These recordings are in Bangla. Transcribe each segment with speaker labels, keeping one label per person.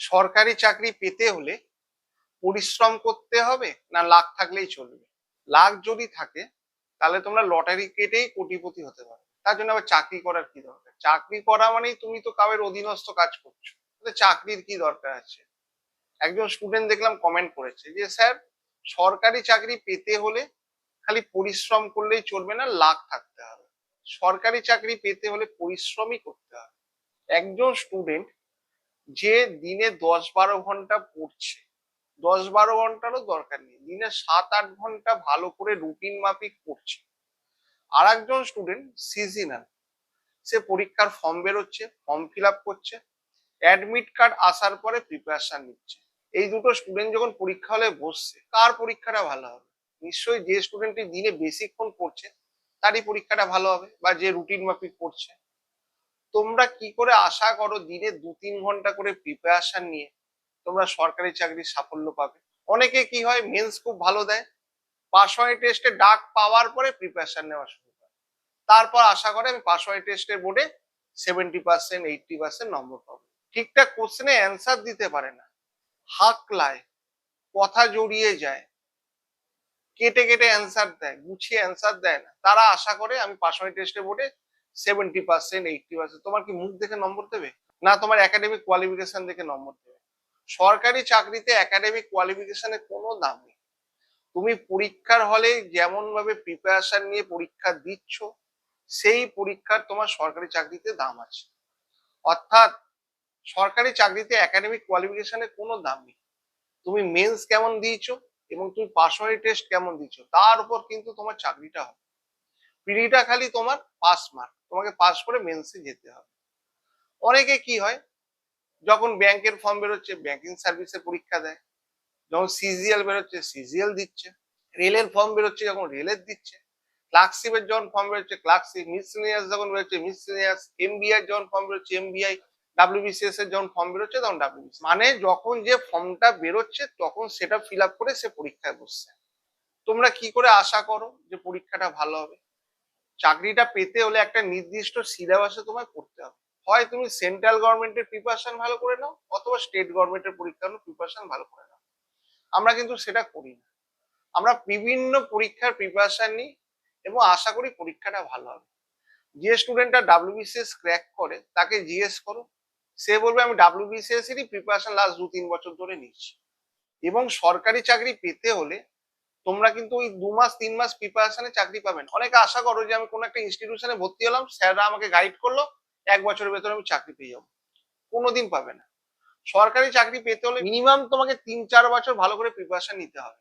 Speaker 1: সরকারি চাকরি পেতে হলে পরিশ্রম করতে হবে না লাখ থাকলেই চলবে? লাখ যদি থাকে, তাহলে তোমরা লটারি কেটেই কোটিপতি হতে পারো। তার জন্য আবার চাকরি করার কি দরকার? চাকরি করা মানেই তুমি তো কাউয়ের অধীনস্থ কাজ করছ। চাকরির কি দরকার আছে? একজন স্টুডেন্ট দেখলাম কমেন্ট করেছে যে, স্যার, সরকারি চাকরি পেতে হলে খালি পরিশ্রম করলেই চলবে না, লাখ থাকতে হবে। সরকারি চাকরি পেতে হলে পরিশ্রমই করতে হবে। একজন স্টুডেন্ট যে দিনে দশ বারো ঘণ্টা পড়ছে, দশ বারো ঘন্টারও দরকার নেই। দিনে সাত আট ঘণ্টা ভালো করে রুটিন মাফিক পড়ছে। আর একজন স্টুডেন্ট সিজনাল সে পরীক্ষার ফর্ম বেরোচ্ছে ফর্ম ফিল আপ করছে অ্যাডমিট কার্ড আসার পরে প্রিপারেশন নিচ্ছে। এই দুটো স্টুডেন্ট যখন পরীক্ষা হলে বসছে, কার পরীক্ষাটা ভালো হবে? নিশ্চয়ই যে স্টুডেন্টটি দিনে বেশিক্ষণ পড়ছে, তারই পরীক্ষাটা ভালো হবে বা যে রুটিন মাফিক পড়ছে। তোমরা কি করে আশা করো দিনে দু তিন ঘণ্টা করে প্রিপারেশন নিয়ে তোমরা সরকারি চাকরির সাফল্য পাবে? অনেকে কি হয় মেন্স খুব ভালো দেয় পাশ হয় টেস্টে ডাক পাওয়ার পরে প্রিপারেশন নেওয়া শুরু করে। তারপর আশা করে আমি পাশ হয় টেস্টের বোর্ডে সেভেন্টি পার্সেন্ট এইটটি পার্সেন্ট নম্বর পাবো। ঠিকঠাক কোশ্চেনে অ্যান্সার দিতে পারে না। হাকলায় কথা জড়িয়ে যায়, কেটে কেটে অ্যান্সার দেয়, গুছিয়ে অ্যান্সার দেয় না। তারা আশা করে আমি পাশ হয় টেস্টে বোর্ডে সেভেন্টি পার্সেন্ট এইটটি পার্সেন্ট তোমার কি মুখ দেখে নম্বর দেবে? না, তোমার একাডেমিক দেখে নম্বর দেবে। সরকারি চাকরিতে একাডেমিক কোনো দাম নেই। তুমি পরীক্ষার হলে নিয়ে পরীক্ষা দিচ্ছ, সেই পরীক্ষার তোমার সরকারি চাকরিতে দাম আছে। অর্থাৎ, সরকারি চাকরিতে একাডেমিক কোয়ালিফিকেশনের কোনো দাম নেই। তুমি মেন্স কেমন দিয়েছ এবং তুমি পার্সোনালি টেস্ট কেমন দিচ্ছ তার উপর কিন্তু তোমার চাকরিটা হবে। পিডিটা খালি তোমার পাস মার্ক তোমাকে পাস করে মেন্সে যেতে হবে। অনেকে কি হয়, যখন ব্যাংকের ফর্ম বেরোচ্ছে ব্যাংকিং সার্ভিসের পরীক্ষা দেয়, যখন সিজিএল বেরোচ্ছে সিজিএল দিচ্ছে রেলের ফর্ম বেরোচ্ছে, যখন রেলের দিচ্ছে ক্লার্কশিপের যখন ফর্ম বেরোচ্ছে ক্লার্কশিপ মিসলিনিয়াস যখন বেরোচ্ছে মিসলিনিয়াস এমবিআই যখন ফর্ম বেরোচ্ছে এমবিআই ডাব্লিউবিসিএস এর যখন ফর্ম বেরোচ্ছে, তখন ডাব্লিউবিসি মানে যখন যে ফর্মটা বেরোচ্ছে, তখন সেটা ফিল করে সে পরীক্ষায় বসছে। তোমরা কি করে আশা করো যে পরীক্ষাটা ভালো হবে? চাকরিটা পেতে হলে একটা নির্দিষ্ট সিলেবাসে তোমায় পড়তে হবে। হয় তুমি সেন্ট্রাল গভর্নমেন্টের প্রিপারেশন ভালো করে নাও, অথবা স্টেট গভর্নমেন্টের পরীক্ষার প্রিপারেশন ভালো করে নাও। আমরা কিন্তু সেটা করি না। আমরা বিভিন্ন পরীক্ষার প্রিপারেশন নিই এবং আশা করি পরীক্ষাটা ভালো হবে। যে স্টুডেন্টটা ডাব্লিউবিসিএস ক্র্যাক করে, তাকে জিজ্ঞেস করো, সে বলবে, আমি ডাব্লিউবিসিএস এরই প্রিপারেশন লাস্ট দু তিন বছর ধরে নিচ্ছি। এবং সরকারি চাকরি পেতে হলে তোমরা কিন্তু ওই দু মাস, তিন মাস প্রিপারেশনে চাকরি পাবেন অনেকে আশা করো যে আমি কোনো একটা ইনস্টিটিউশনে ভর্তি হলাম, স্যাররা আমাকে গাইড করল, এক বছরের ভেতরে আমি চাকরি পেয়ে যাব। কোনোদিন পাবে না। সরকারি চাকরি পেতে হলে মিনিমাম তোমাকে তিন, চার বছর ভালো করে প্রিপারেশন নিতে হবে।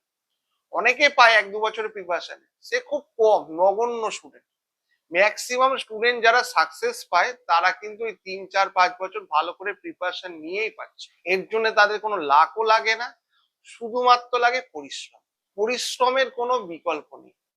Speaker 1: অনেকে পায় এক, দু বছরের প্রিপারেশনে সে খুব কম, নগণ্য স্টুডেন্ট ম্যাক্সিমাম স্টুডেন্ট যারা সাকসেস পায়, তারা কিন্তু এই তিন, চার, পাঁচ বছর ভালো করে প্রিপারেশন নিয়েই পাচ্ছে। এর জন্য তাদের কোনো লাখও লাগে না, শুধুমাত্র লাগে পরিশ্রম। পরিশ্রমের কোনো বিকল্প নেই।